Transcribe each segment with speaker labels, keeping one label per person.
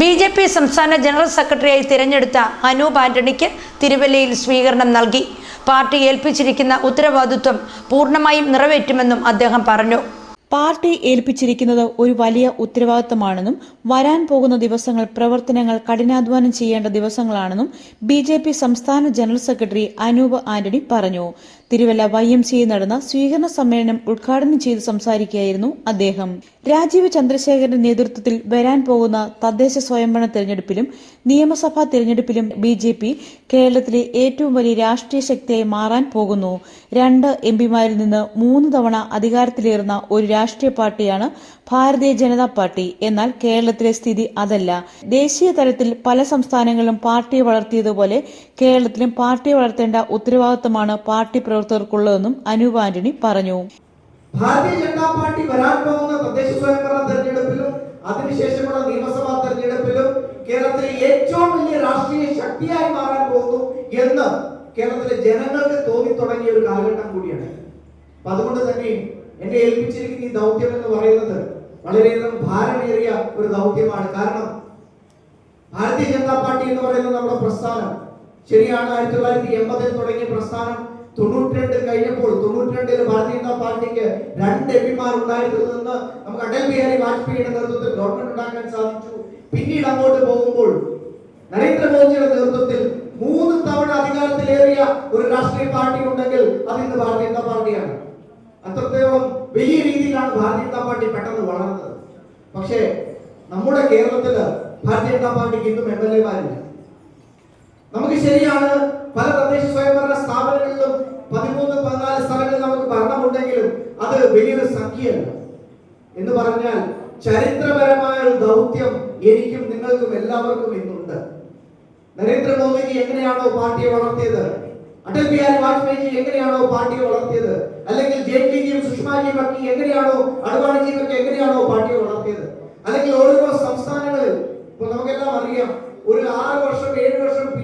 Speaker 1: B J P സംസ്ഥാന general സെക്രട്ടറിയായി തിരഞ്ഞെടുത്ത അനൂപ് ആന്റണിക്ക് തിരുവല്ലയിൽ സ്വീകരണം നൽകി. പാർട്ടി ഏൽപ്പിച്ചിരിക്കുന്ന ഉത്തരവാദിത്വം പൂർണമായും നിറവേറ്റുമെന്നും അദ്ദേഹം പറഞ്ഞു.
Speaker 2: പാർട്ടി ഏൽപ്പിച്ചിരിക്കുന്നത് ഒരു വലിയ ഉത്തരവാദിത്തമാണെന്നും വരാൻ പോകുന്ന ദിവസങ്ങൾ പ്രവർത്തനങ്ങൾ കഠിനാധ്വാനം ചെയ്യേണ്ട ദിവസങ്ങളാണെന്നും ബി സംസ്ഥാന ജനറൽ സെക്രട്ടറി അനൂപ് ആന്റണി പറഞ്ഞു. തിരുവല്ല വൈ എം സിയിൽ നടന്ന സ്വീകരണ സമ്മേളനം ഉദ്ഘാടനം ചെയ്ത് സംസാരിക്കുകയായിരുന്നു അദ്ദേഹം. രാജീവ് ചന്ദ്രശേഖരന്റെ നേതൃത്വത്തിൽ വരാൻ പോകുന്ന തദ്ദേശ സ്വയംഭരണ തെരഞ്ഞെടുപ്പിലും നിയമസഭാ തെരഞ്ഞെടുപ്പിലും ബി ജെ പി കേരളത്തിലെ ഏറ്റവും വലിയ രാഷ്ട്രീയ ശക്തിയായി മാറാൻ പോകുന്നു. രണ്ട് എം പിമാരിൽ നിന്ന് മൂന്ന് തവണ അധികാരത്തിലേറുന്ന ഒരു രാഷ്ട്രീയ പാർട്ടിയാണ് ഭാരതീയ ജനതാ പാർട്ടി. എന്നാൽ കേരളത്തിലെ സ്ഥിതി അതല്ല. ദേശീയ തലത്തിൽ പല സംസ്ഥാനങ്ങളിലും പാർട്ടിയെ വളർത്തിയതുപോലെ കേരളത്തിലും പാർട്ടിയെ വളർത്തേണ്ട ഉത്തരവാദിത്തമാണ് പാർട്ടി പ്രവർത്തകർക്കുള്ളതെന്നും അനൂപ് ആന്റണി പറഞ്ഞു.
Speaker 3: ഭാരതീയ ജനതാ പാർട്ടി വരാൻ പോകുന്ന തദ്ദേശ സ്വയംഭരണ തെരഞ്ഞെടുപ്പിലും അതിനുശേഷമുള്ള നിയമസഭാ തെരഞ്ഞെടുപ്പിലും കേരളത്തിലെ ഏറ്റവും വലിയ രാഷ്ട്രീയ ശക്തിയായി മാറാൻ പോകുന്നു എന്ന് കേരളത്തിലെ ജനങ്ങൾക്ക് തോന്നി തുടങ്ങിയ ഒരു കാലഘട്ടം കൂടിയാണ്. അപ്പൊ അതുകൊണ്ട് തന്നെ എന്നെ ഏൽപ്പിച്ചിരിക്കുന്ന ഈ ദൗത്യം എന്ന് പറയുന്നത് വളരെയധികം ഭാരമേറിയ ഒരു ദൗത്യമാണ്. കാരണം ഭാരതീയ ജനതാ പാർട്ടി എന്ന് പറയുന്നത് നമ്മുടെ പ്രസ്ഥാനം. ശരിയാണ് ആയിരത്തി തൊള്ളായിരത്തി എൺപതിൽ തുടങ്ങിയ പ്രസ്ഥാനം തൊണ്ണൂറ്റിരണ്ട് കഴിഞ്ഞപ്പോൾ തൊണ്ണൂറ്റിരണ്ടിൽ ഭാരതീയ ജനതാ പാർട്ടിക്ക് രണ്ട് എം പിമാർ ഉണ്ടായിരുന്നതിൽ നിന്ന് നമുക്ക് അടൽ ബിഹാരി വാജ്പേയിയുടെ നേതൃത്വത്തിൽ ഗവൺമെന്റ് ഉണ്ടാക്കാൻ സാധിച്ചു. പിന്നീട് അങ്ങോട്ട് പോകുമ്പോൾ നരേന്ദ്രമോദിയുടെ നേതൃത്വത്തിൽ മൂന്ന് തവണ അധികാരത്തിലേറിയ ഒരു രാഷ്ട്രീയ പാർട്ടി ഉണ്ടെങ്കിൽ അത് ഇന്ന് ഭാരതീയ ജനതാ പാർട്ടിയാണ്. അത്രത്തോളം വലിയ രീതിയിലാണ് ഭാരതീയ ജനതാ പാർട്ടി പെട്ടെന്ന് വളർന്നത്. പക്ഷേ നമ്മുടെ കേരളത്തിൽ ഭാരതീയ ജനതാ പാർട്ടിക്ക് ഇന്നും എം എൽ എമാരില്ല നമുക്ക് ശരിയാണ് പല തദ്ദേശ സ്വയംഭരണ സ്ഥാപനങ്ങളിലും പതിമൂന്ന് പതിനാല് സ്ഥലങ്ങളിൽ നമുക്ക് ഭരണമുണ്ടെങ്കിലും അത് വലിയൊരു സംഖ്യയല്ല. എന്ന് പറഞ്ഞാൽ ചരിത്രപരമായ ഒരു ദൗത്യം എനിക്കും നിങ്ങൾക്കും എല്ലാവർക്കും ഇന്നുണ്ട്. നരേന്ദ്രമോദിജി എങ്ങനെയാണോ പാർട്ടിയെ വളർത്തിയത്? അടൽ ബിഹാരി വാജ്പേയിജി എങ്ങനെയാണോ പാർട്ടിയെ വളർത്തിയത്? അല്ലെങ്കിൽ ജെയ്റ്റ്ലിജിയും സുഷമാജിയും ഒക്കെ എങ്ങനെയാണോ അഡ്വാണിജിയും ഒക്കെ എങ്ങനെയാണോ പാർട്ടിയെ വളർത്തിയത്? അല്ലെങ്കിൽ ഓരോ സംസ്ഥാനങ്ങളിൽ ഇപ്പൊ നമുക്കെല്ലാം അറിയാം ഒരു ആറ് വർഷം ഏഴ്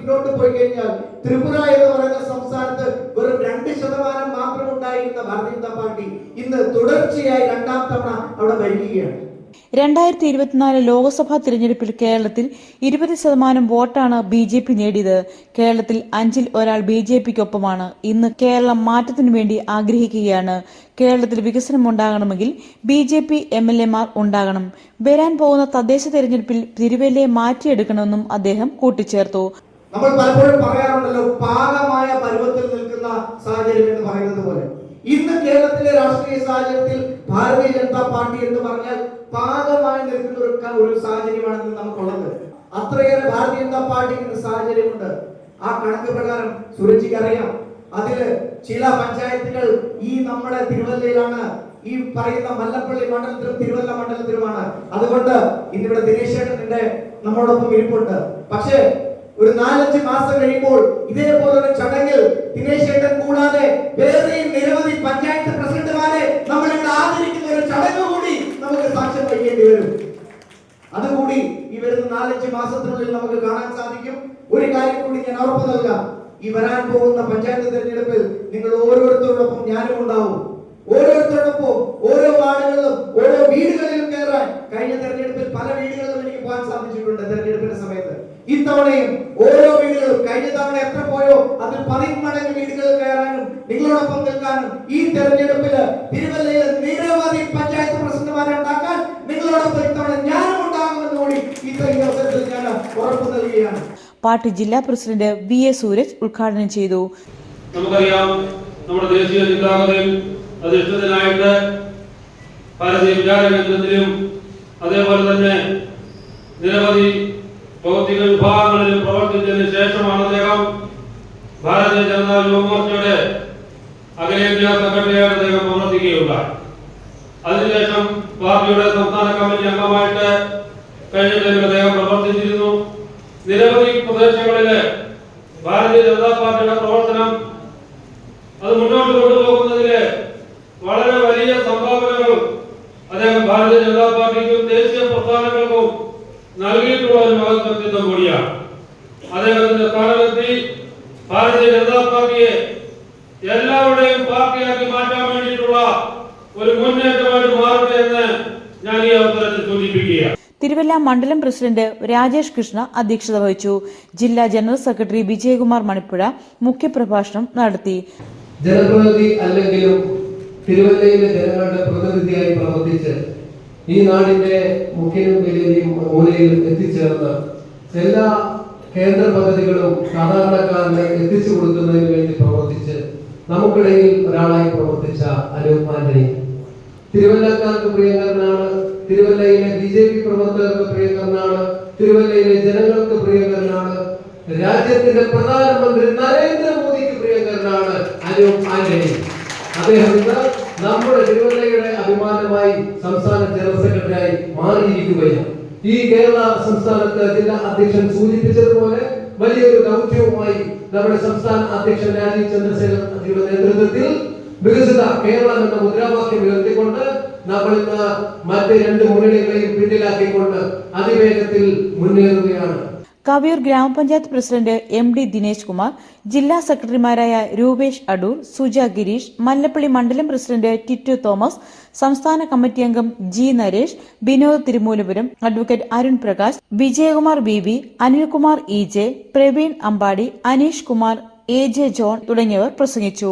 Speaker 3: പിന്നോട്ട് പോയി കഴിഞ്ഞാൽ ത്രിപുര എന്ന് പറയുന്ന സംസ്ഥാനത്ത് വെറും രണ്ട് ശതമാനം മാത്രം ഉണ്ടായിരുന്ന ഭാരതീയ ജനതാ പാർട്ടി ഇന്ന് തുടർച്ചയായി രണ്ടാം തവണ അവിടെ ഭരിക്കുകയാണ്.
Speaker 2: രണ്ടായിരത്തി ഇരുപത്തിനാല് ലോക്സഭാ തിരഞ്ഞെടുപ്പിൽ കേരളത്തിൽ ഇരുപത് ശതമാനം വോട്ടാണ് ബി ജെ പി നേടിയത്. കേരളത്തിൽ അഞ്ചിൽ ഒരാൾ ബി ജെ പിക്കൊപ്പമാണ്. ഇന്ന് കേരളം മാറ്റത്തിനു വേണ്ടി ആഗ്രഹിക്കുകയാണ്. കേരളത്തിൽ വികസനം ഉണ്ടാകണമെങ്കിൽ B J P M L എമാർ ഉണ്ടാകണം. വരാൻ പോകുന്ന തദ്ദേശ തെരഞ്ഞെടുപ്പിൽ തിരുവല്ലയെ മാറ്റിയെടുക്കണമെന്നും അദ്ദേഹം കൂട്ടിച്ചേർത്തു.
Speaker 3: നമ്മൾ പലപ്പോഴും പറയാറുണ്ടല്ലോ പാകമായ പരുവത്തിൽ നിൽക്കുന്ന സാഹചര്യം എന്ന് പറയുന്നത് പോലെ. ഇന്ന് കേരളത്തിലെ രാഷ്ട്രീയ സാഹചര്യത്തിൽ ഭാരതീയ ജനതാ പാർട്ടി എന്ന് പറഞ്ഞാൽ പാകമായി നിൽക്കുന്ന ഒരു ഒരു സാഹചര്യമാണെന്ന് നമുക്കുള്ളത്. അത്രയേറെ ഭാരതീയ ജനതാ പാർട്ടിക്ക് സാഹചര്യമുണ്ട്. ആ കണക്ക് പ്രകാരം സുരജിക്ക് അറിയാം. അതിൽ ചില പഞ്ചായത്തുകൾ ഈ നമ്മുടെ തിരുവല്ലയിലാണ് ഈ പറയുന്ന മല്ലപ്പള്ളി മണ്ഡലത്തിലും തിരുവല്ല മണ്ഡലത്തിലുമാണ്. അതുകൊണ്ട് ഇന്നിവിടെ ദിനേശ് ചേട്ടന്റെ നമ്മളോടൊപ്പം ഇരിപ്പുണ്ട്. പക്ഷേ ഒരു നാലഞ്ച് മാസം കഴിയുമ്പോൾ ഇതേപോലെ ഒരു ചടങ്ങിൽ ദിനേശ് ഏട്ടൻ കൂടാതെ വേറെയും നിരവധി പഞ്ചായത്ത് പ്രസിഡന്റുമാരെ നമ്മൾ ഇവിടെ ആദരിക്കുന്ന ഒരു ചടങ്ങ് കൂടി നമുക്ക് സാക്ഷ്യം വഹിക്കേണ്ടി വരും. അതുകൂടി ഈ വരുന്ന നാലഞ്ച് മാസത്തിനുള്ളിൽ നമുക്ക് കാണാൻ സാധിക്കും. ഒരു കാര്യം കൂടി ഞാൻ ഉറപ്പ് നൽകാം. ഈ വരാൻ പോകുന്ന പഞ്ചായത്ത് തെരഞ്ഞെടുപ്പിൽ നിങ്ങൾ ഓരോരുത്തരോടൊപ്പം ഞാനും ഉണ്ടാവും. ഓരോരുത്തരോടൊപ്പം ഓരോ വാർഡുകളിലും ഓരോ വീടുകളിലും കയറാൻ കഴിഞ്ഞ തെരഞ്ഞെടുപ്പിൽ പല വീടുകളിലും എനിക്ക് പോകാൻ സാധിച്ചിട്ടുണ്ട് തെരഞ്ഞെടുപ്പിന്റെ സമയത്ത്. ഇത്തവണയും ഓരോ വീടുകളും കഴിഞ്ഞ തവണ എത്ര പോയോ? അതിൽ പതിന്മടങ്ങ് വീടുകൾ കയറാനും നിങ്ങളോടൊപ്പം നിൽക്കാനും ഈ തെരഞ്ഞെടുപ്പിൽ തിരുവല്ലയിൽ നിരവധി പഞ്ചായത്ത് പ്രസിഡന്റുമാരെ ഉണ്ടാക്കാൻ നിങ്ങളോടൊപ്പം ഇത്തവണ ഞാനും ഉണ്ടാകുമെന്ന് കൂടി ഇത്തരം അവസരത്തിൽ ഞാൻ ഉറപ്പ് നൽകുകയാണ്.
Speaker 2: പാർട്ടി ജില്ലാ പ്രസിഡന്റ് വി എ സൂരജ് ഉദ്ഘാടനം ചെയ്തു.
Speaker 4: നമുക്കറിയാം നമ്മുടെ ദേശീയ ചിന്താഗതിയിൽ അധിഷ്ഠിതനായിട്ട് ഭാരതീയ വിചാര കേന്ദ്രത്തിലും അതേപോലെ തന്നെ നിരവധി ഭൗതിക വിഭാഗങ്ങളിലും പ്രവർത്തിച്ചതിന് ശേഷമാണ് അദ്ദേഹം ഭാരതീയ ജനതാ യുവമോർച്ചയുടെ അഖിലേന്ത്യാ സെക്രട്ടറിയായിട്ട് അദ്ദേഹം പ്രവർത്തിക്കുകയുണ്ടായി. അതിനുശേഷം പാർട്ടിയുടെ സംസ്ഥാന കമ്മിറ്റി അംഗമായിട്ട് കഴിഞ്ഞ ടൈമിൽ അദ്ദേഹം പ്രവർത്തിച്ചിരുന്നു. നിരവധി പ്രദേശങ്ങളിൽ ഭാരതീയ ജനതാ പാർട്ടിയുടെ പ്രവർത്തനം അത് മുന്നോട്ട് കൊണ്ടുപോകുന്നതിൽ വളരെ വലിയ സംഭാവനകൾ അദ്ദേഹം ഭാരതീയ ജനതാ പാർട്ടിക്കും ദേശീയ പ്രസ്ഥാനങ്ങൾക്കും നൽകിയിട്ടുള്ള ഒരു മഹത് വ്യക്തിത്വം കൂടിയാണ് അദ്ദേഹത്തിന്റെ സ്ഥാനത്തെത്തി ഭാരതീയ ജനതാ പാർട്ടിയെ എല്ലാവരുടെയും പാർട്ടിയാക്കി മാറ്റാൻ വേണ്ടിയിട്ടുള്ള ഒരു മുന്നേറ്റമായിട്ട് മാറട്ടെ എന്ന് ഞാൻ ഈ അവസരത്തിൽ സൂചിപ്പിക്കുകയാണ്.
Speaker 2: തിരുവല്ല മണ്ഡലം പ്രസിഡന്റ് രാജേഷ് കൃഷ്ണ അധ്യക്ഷത വഹിച്ചു. ജില്ലാ ജനറൽ സെക്രട്ടറി വിജയകുമാർ മണിപ്പുഴ മുഖ്യപ്രഭാഷണം നടത്തി.
Speaker 5: ജനപ്രതിനിധി അല്ലെങ്കിലും തിരുവല്ലയിലെ ജനങ്ങളുടെ പ്രതിനിധിയായി പ്രവർത്തിച്ച് ഈ നാടിന്റെ മുഖ്യനും വലിയ മൂലയിലും എത്തിച്ചേർന്ന് എല്ലാ കേന്ദ്ര പദ്ധതികളും സാധാരണക്കാരന് എത്തിച്ചു കൊടുക്കുന്നതിന് വേണ്ടി പ്രവർത്തിച്ച് നമുക്കിടയിൽ ഒരാളായി പ്രവർത്തിച്ച അനൂപ് ആന്റണി. തിരുവല്ലക്കാർക്ക് പ്രിയങ്കരനാണ് തിരുവല്ലയിലെ ബി ജെ പി പ്രവർത്തകർക്ക് പ്രിയങ്കരനാണ് തിരുവല്ലയിലെ ജനങ്ങൾക്ക് പ്രിയങ്കരനാണ് രാജ്യത്തിന്റെ പ്രധാനമന്ത്രി നരേന്ദ്രമോദിക്ക് പ്രിയങ്കരനാണ് അനൂപ് ആന്റണി. അദ്ദേഹം നമ്മുടെ തിരുവല്ലയുടെ അഭിമാനമായി സംസ്ഥാന ജനറൽ സെക്രട്ടറിയായി മാറിയിരിക്കുകയാണ്. ഈ കേരള സംസ്ഥാനത്ത് ജില്ലാ അധ്യക്ഷൻ സൂചിപ്പിച്ചതുപോലെ വലിയൊരു ദൗത്യവുമായി നമ്മുടെ സംസ്ഥാന അധ്യക്ഷൻ രാജീവ് ചന്ദ്രശേഖരൻ നേതൃത്വത്തിൽ വികസിത കേരളം എന്ന മുദ്രാവാക്യം ഉയർത്തിക്കൊണ്ട് നമ്മൾ ഇന്ന് മറ്റ് രണ്ട് മുന്നണികളെയും പിന്നിലാക്കിക്കൊണ്ട് അതിവേഗത്തിൽ മുന്നേറുകയാണ്.
Speaker 2: കവിയൂർ ഗ്രാമപഞ്ചായത്ത് president M D Dinesh Kumar ജില്ലാ സെക്രട്ടറിമാരായ രൂപേഷ് അടൂർ സുജ ഗിരീഷ് മല്ലപ്പള്ളി മണ്ഡലം പ്രസിഡന്റ് ടിറ്റു തോമസ് സംസ്ഥാന കമ്മിറ്റി അംഗം G Naresh Vinod Thirumoolapuram advocate Arun Prakash Vijayakumar B V Anilkumar E J Praveen Ambadi Aneesh Kumar A J John തുടങ്ങിയവർ പ്രസംഗിച്ചു.